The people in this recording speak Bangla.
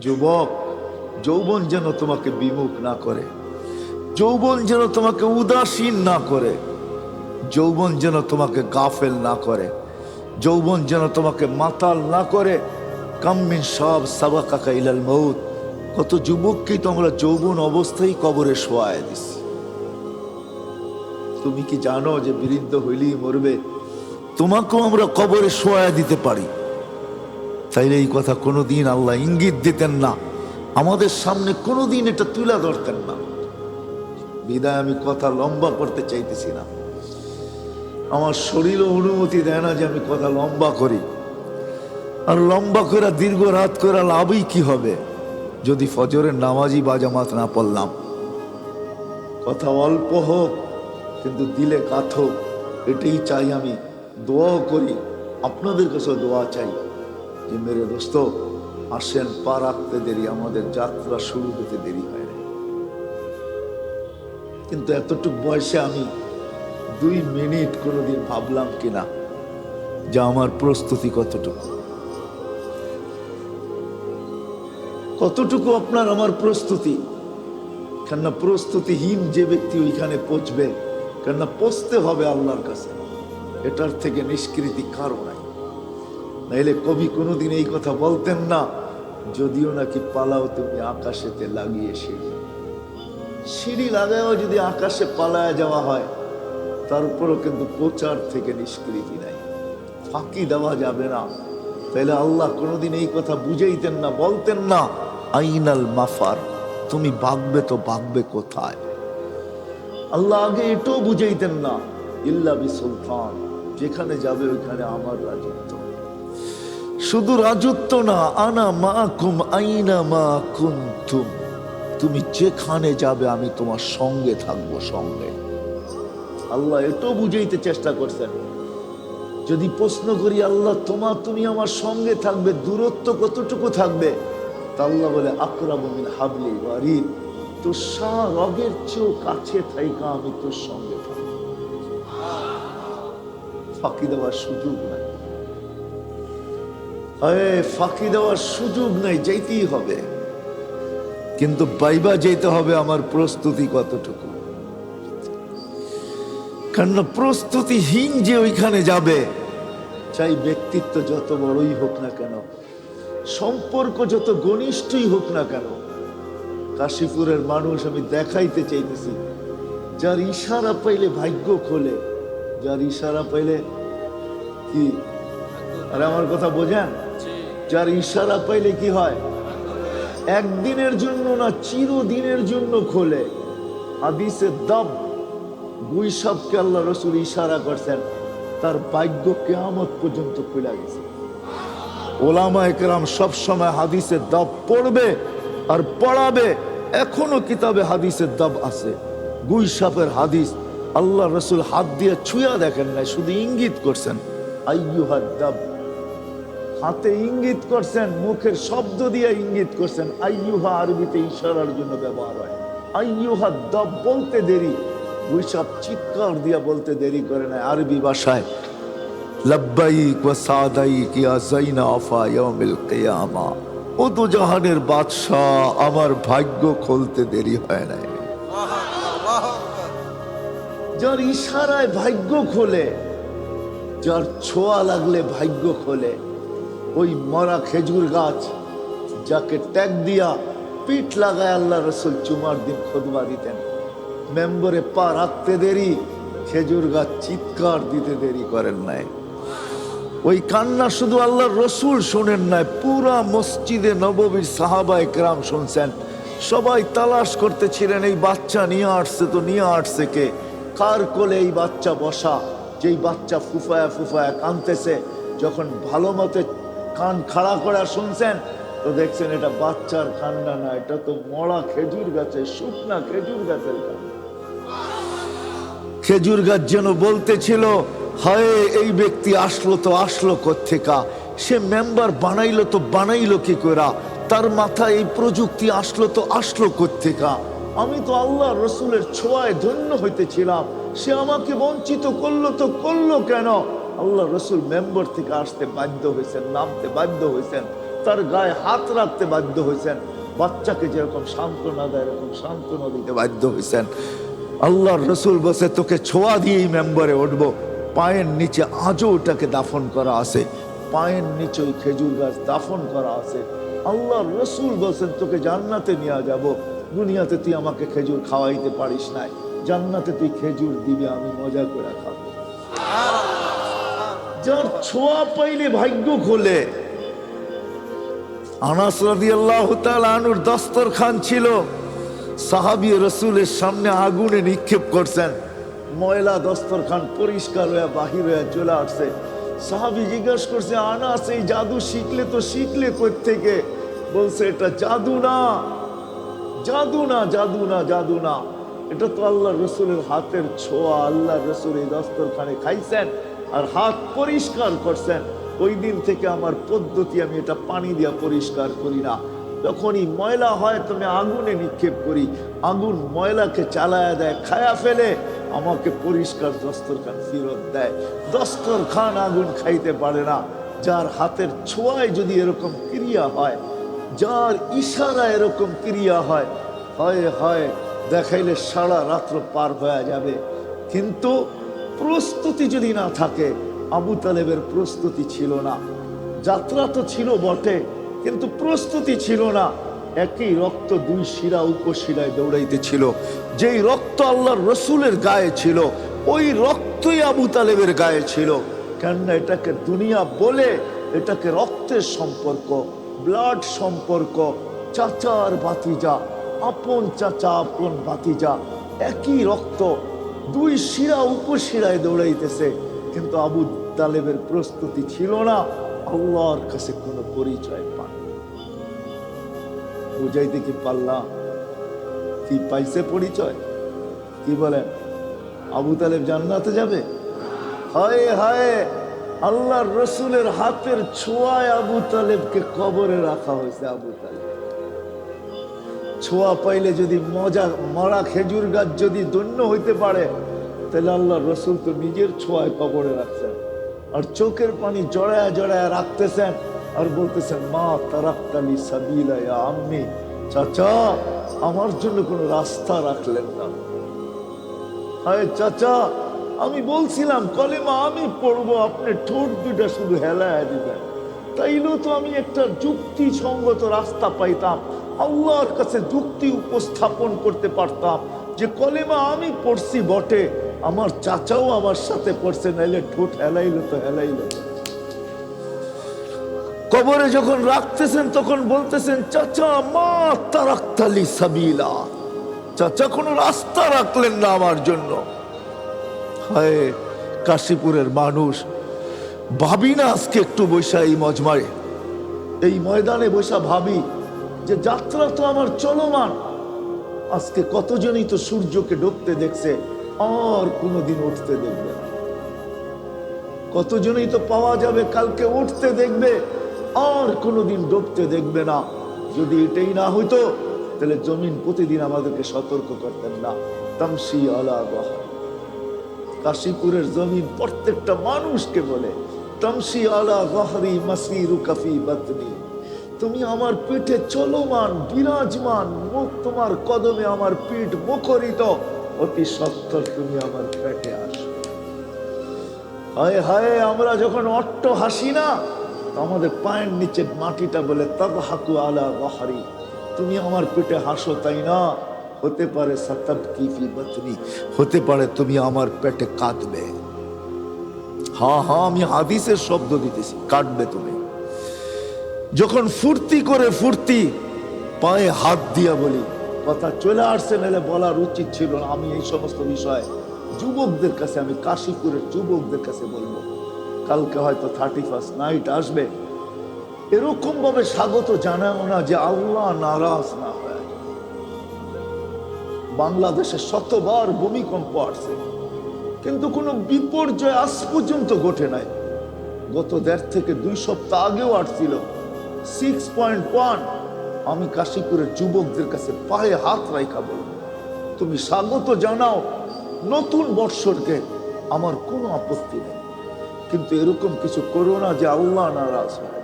যুবক, যৌবন যেন তোমাকে বিমুখ না করে। যৌবন যেন তোমাকে উদাসীন না করে। যৌবন যেন তোমাকে গাফেল না করে। যৌবন যেন তোমাকে মাতাল না করে। কাম্মিন সব সাবা কাকা ইলাল মৌত কত যুবককেই তো আমরা যৌবন অবস্থায় কবরে শোয়ায় দিছি তুমি কি জানো যে বৃদ্ধ হইলেই মরবে? তোমাকেও আমরা কবরে শোয়া দিতে পারি। তাইলে এই কথা কোনো দিন আল্লাহ ইঙ্গিত দিতেন না। আমাদের সামনে কোনো দিন এটা তুলে ধরতেন না। বিদায় আমি কথা লম্বা করতে চাইতেছি না। আমার শরীরও অনুমতি দেয় না যে আমি কথা লম্বা করি। আর লম্বা করে দীর্ঘ রাত করে লাভই কি হবে? যদি ফজরের নামাজি বাজামাত না পড়লাম। কথা অল্প হোক, কিন্তু দিলে কাত হোক। এটাই চাই আমি। দোয়াও করি। আপনাদের কাছে দোয়া চাই। যে মেরে দোস্ত, আসেন পা রাখতে দেরি, আমাদের যাত্রা শুরু হতে দেরি হয় কিন্তু এতটুকু বয়সে আমি দুই মিনিট কোনোদিন ভাবলাম কিনা যে আমার প্রস্তুতি কতটুকু। কতটুকু আপনার আমার প্রস্তুতি? কেননা প্রস্তুতিহীন যে ব্যক্তি ওইখানে পৌঁছবে, কেননা পৌঁছতে হবে আল্লাহর কাছে। এটার থেকে নিষ্কৃতি কারও নাই। নাইলে কবি কোনোদিন এই কথা বলতেন না, যদিও নাকি পালাও তুমি আকাশেতে লাগিয়ে সিঁড়ি। সিঁড়ি লাগায়ও যদি আকাশে পালায় যাওয়া হয়, তার তারপরও কিন্তু প্রচার থেকে নিষ্কৃতি নাই। ফাঁকি দেওয়া যাবে না। তাইলে আল্লাহ কোনোদিন এই কথা বুঝাইতেন না, বলতেন না, আইনাল মাফার, তুমি বাগবে তো বাগবে কোথায়? আল্লাহ আগে এটাও বুঝাইতেন না, ইল্লা বি সুলতান যেখানে যাবে ওইখানে আমার রাজত্ব। শুধু রাজত্ব না, আনা মা কুম আইনা মা কুন্তুম তুমি যেখানে যাবে, আমি তোমার সঙ্গে থাকব, সঙ্গে। আল্লাহ এটাও বুঝাইতে চেষ্টা করছেন। যদি প্রশ্ন করি, আল্লাহ তোমার তুমি আমার সঙ্গে থাকবে, দূরত্ব কতটুকু থাকবে? তা আল্লাহ বলে আকরামিন হাবলি ওয়ারিদ। তো সা রগের চেয়েও কাছে থাইকা আমি তোর সঙ্গে থাকব। ফাঁকি দেওয়ার সুযোগ নাই। আরে, ফাঁকি দেওয়ার সুযোগ নাই যাইতেই হবে। কিন্তু বাইবা যেতে হবে আমার প্রস্তুতি কতটুকু? কারণ প্রস্তুতিহীন যে ওইখানে যাবে, চাই ব্যক্তিত্ব যত বড়ই হোক না কেন, সম্পর্ক যত ঘনিষ্ঠই হোক না কেন, কাশীপুরের মানুষ আমি দেখাইতে চাইতেছি, যার ইশারা পাইলে ভাগ্য খোলে, যার ইশারা পাইলে কি? আর, আমার কথা বোঝেন? যার ইশারা পাইলে কি হয়? একদিনের জন্য না চিরদিনের জন্য খোলে। হাদিসে দব দুই সবকে আল্লাহ রসুল ইশারা করছেন, তার ভাগ্য কেয়ামত পর্যন্ত খুলে গেছে। ওলামা একরাম সবসময় হাদিসের দব পড়বে আর পড়াবে। এখনও কিতাবে হাদিসের দব আছে। গুই সাপের হাদিস আল্লাহ রসুল হাত দিয়ে ছুঁয়া দেখেন নাই, শুধু ইঙ্গিত করছেন, আইয়ুহাদ দব। হাতে ইঙ্গিত করছেন, মুখের শব্দ দিয়ে ইঙ্গিত করছেন, আইয়ুহা আরবিতে ইশারার জন্য ব্যবহার হয়। আইয়ুহা দব বলতে দেরি, ওইসব চিৎকার দিয়া বলতে দেরি করে না আরবি ভাষায়। লব্বাইক কিয়ামা। ও তো আমার ভাগ্য খুলতে দেরি হয় নাই। যার ইশারায় ভাগ্য খোলে, যার ছোঁয়া লাগলে ভাগ্য খোলে ওই মরা খেজুর গাছ যাকে ট্যাগ দিয়া পিঠ লাগায় আল্লাহ রসুল চুমার দিন খোদবা দিতেন। মেম্বরে পা রাখতে দেরি, খেজুর গাছ চিৎকার দিতে দেরি করেন নাই। ওই কান্না শুধু আল্লাহ রসুল শোনেন নাই, পুরা মসজিদে নববীর সাহাবা একরাম শুনছেন। সবাই তালাশ করতেছিলেন, এই বাচ্চা নিয়ে আসছে তো নিয়ে আসছে কে? কার কোলে এই বাচ্চা বসা? যেই বাচ্চা ফুফায়া ফুফায়া কানতেছে যখন ভালো মতে কান খাড়া করে শুনছেন, তো দেখছেন এটা বাচ্চার কান্না না, এটা তো মরা খেজুর গাছের শুকনা খেজুর গাছের খেজুর গাছ যেন বলতেছিল, হায়, এই ব্যক্তি আসলো তো আসলো কোথেকা সে মেম্বার বানাইলো তো বানাইলো কি করা তার মাথায় এই প্রযুক্তি আসলো তো আসলো কোথেকা আমি তো আল্লাহ রসুলের ছোঁয়ায় ধন্য হইতেছিলাম, সে আমাকে বঞ্চিত করল তো করল কেন? আল্লাহ রসুল মেম্বার থেকে আসতে বাধ্য হয়েছেন, নামতে বাধ্য হয়েছেন, তার গায়ে হাত রাখতে বাধ্য হয়েছেন, বাচ্চাকে যেরকম সান্ত্বনা দেয়, এরকম সান্ত্বনা দিতে বাধ্য হয়েছেন। আল্লাহর রসুল বসে তোকে ছোঁয়া দিয়েই মেম্বারে উঠবো। পায়ের নিচে আজও ওটাকে দাফন করা আছে। পায়ের নিচে ওই খেজুর গাছ দাফন করা আছে। আল্লাহ রসুল বলছেন, তোকে জান্নাতে নিয়ে যাব। দুনিয়াতে তুই আমাকে খেজুর খাওয়াইতে পারিস নাই। জান্নাতে তুই খেজুর দিবি, আমি মজা করে খাব। যার ছোঁয়া পাইলে ভাগ্য খোলে। আনাস রাদিয়াল্লাহু তাআলা আনুর দস্তরখান ছিল। সাহাবী রসুলের সামনে আগুনে নিক্ষেপ করছেন। ময়লা দস্তরখান পরিষ্কার হয়ে বাহির হয়ে চলে আসছে। সাহাবি জিজ্ঞেস করছে, আনাস, এই জাদু শিখলে তো শিখলে থেকে বলছে, এটা জাদু না। জাদু না জাদু না জাদু না। এটা তো আল্লাহ রসুলের হাতের ছোঁয়া। আল্লাহ রসুল এই দস্তরখানে খাইছেন। আর হাত পরিষ্কার করছেন। ওই দিন থেকে আমার পদ্ধতি আমি এটা পানি দিয়া পরিষ্কার করি না। যখনই ময়লা হয় তো আমি আগুনে নিক্ষেপ করি। আগুন ময়লাকে চালায়া দেয়, খায়া ফেলে, আমাকে পরিষ্কার দস্তরখান ফিরত দেয়। দস্তরখান আগুন খাইতে পারে না। যার হাতের ছোঁয়ায় যদি এরকম ক্রিয়া হয়, যার ইশারা এরকম ক্রিয়া হয় হয় হয়, দেখাইলে সারা রাত্র পার হয়ে যাবে। কিন্তু প্রস্তুতি যদি না থাকে, আবু তালেবের প্রস্তুতি ছিল না। যাত্রা তো ছিল বটে, কিন্তু প্রস্তুতি ছিল না। একই রক্ত দুই শিরা উপশিরায় দৌড়াইতেছিল। যেই রক্ত আল্লাহর রসুলের গায়ে ছিল, ওই রক্তই আবু তালেবের গায়ে ছিল। কেননা এটাকে দুনিয়া বলে, এটাকে রক্তের সম্পর্ক ব্লাড সম্পর্ক, চাচার বাতিজা আপন চাচা, আপন বাতিজা একই রক্ত। দুই শিরা উপশিরায় দৌড়াইতেছে, কিন্তু আবু তালেবের প্রস্তুতি ছিল না। আল্লাহর কাছে কোনো পরিচয় পান বুঝাইতে কি পারলাম কি পাইছে পরিচয়? কি বলেন আবু তালেব জান্নাতে যাবে? হায় হায়! আল্লাহর রসুলের হাতের ছোঁয়ায় আবু তালেবকে কবরে রাখা হয়েছে আবু তালেব। ছোঁয়া পাইলে যদি মজা, মরা খেজুর গাছ যদি দন্য হইতে পারে, তাহলে আল্লাহ রসুল তো নিজের ছোঁয়ায় কবরে রাখছেন। আর চোখের পানি জড়ায় জড়ায় রাখতেছেন আর বলতেছেন, মা তারাক্তালি সাবিলা ইয়া আম্মি। চাচা, আমার জন্য কোনো রাস্তা রাখলেন না। হায় চাচা, আমি বলছিলাম, কলেমা আমি পড়ব, আপনি ঠোঁট দুটা শুধু হেলায় দিবেন। তাইলেও তো আমি একটা যুক্তিসঙ্গত রাস্তা পাইতাম। আল্লাহর কাছে যুক্তি উপস্থাপন করতে পারতাম যে কলেমা আমি পড়ছি বটে, আমার চাচাও আমার সাথে পড়ছে, নাইলে ঠোঁট হেলাইলো তো হেলাইলো। কবরে যখন রাখতেছেন, তখন বলতেছেন, চাচা, মা তারাক্তালি সাবিলা। চাচা, কোনো রাস্তা রাখলেন না আমার জন্য। হায়, কাশীপুরের মানুষ। ভাবি না আজকে একটু বৈশা এই মজমারে এই ময়দানে বৈশা ভাবি যে যাত্রা তো আমার চলমান। আজকে কতজনই তো সূর্যকে ডুবতে দেখছে, আর কোনোদিন উঠতে দেখবে না। কতজনই তো পাওয়া যাবে, কালকে উঠতে দেখবে, আর কোনোদিন ডুবতে দেখবে না। যদি এটাই না হইতো, তাহলে জমিন প্রতিদিন আমাদেরকে সতর্ক করতেন না। তামসি আলা বহা। কাশীপুরের জমিন প্রত্যেকটা মানুষকে বলে, তমসি আলা গহরি মাসিরু কাফি বাতনি। তুমি আমার পিঠে চলমান, বিরাজমান, মুখ তোমার কদমে আমার পিঠ মুখরিত। অতি সত্তর তুমি আমার পেটে আসো হায় হায়, আমরা যখন অট্ট হাসি না আমাদের পায়ের নিচে মাটিটা বলে তব হাকু আলা বাহারি। তুমি আমার পেটে হাসো, তাই না? হতে পারে সতব কিফি বতনি, হতে পারে তুমি আমার পেটে কাঁদবে। হ্যাঁ হ্যাঁ আমি হাদিসের শব্দ দিতেছি কাটবে তুমি। যখন ফুর্তি করে ফুর্তি পায়ে হাত দিয়া বলি, কথা চলে আসছে নাহলে বলার উচিত ছিল না। আমি এই সমস্ত বিষয় যুবকদের কাছে, আমি কাশীপুরের যুবকদের কাছে বলব। কালকে হয়তো থার্টি ফার্স্ট নাইট আসবে। এরকম ভাবে স্বাগত জানাও না যে আল্লাহ নারাজ না হয়। বাংলাদেশে শতবার ভূমিকম্প আসছে, কিন্তু কোনো বিপর্যয় আজ পর্যন্ত ঘটে নাই। গত দেড় থেকে দুই সপ্তাহ আগেও আসছিল। Six point one. আমি কাশীপুরের যুবকদের কাছে পায়ে হাত রাইখা বল তুমি স্বাগত জানাও, নতুন বৎসরকে। আমার কোনো আপত্তি নেই। কিন্তু এরকম কিছু করো না যে আল্লাহ নারাজ হয়।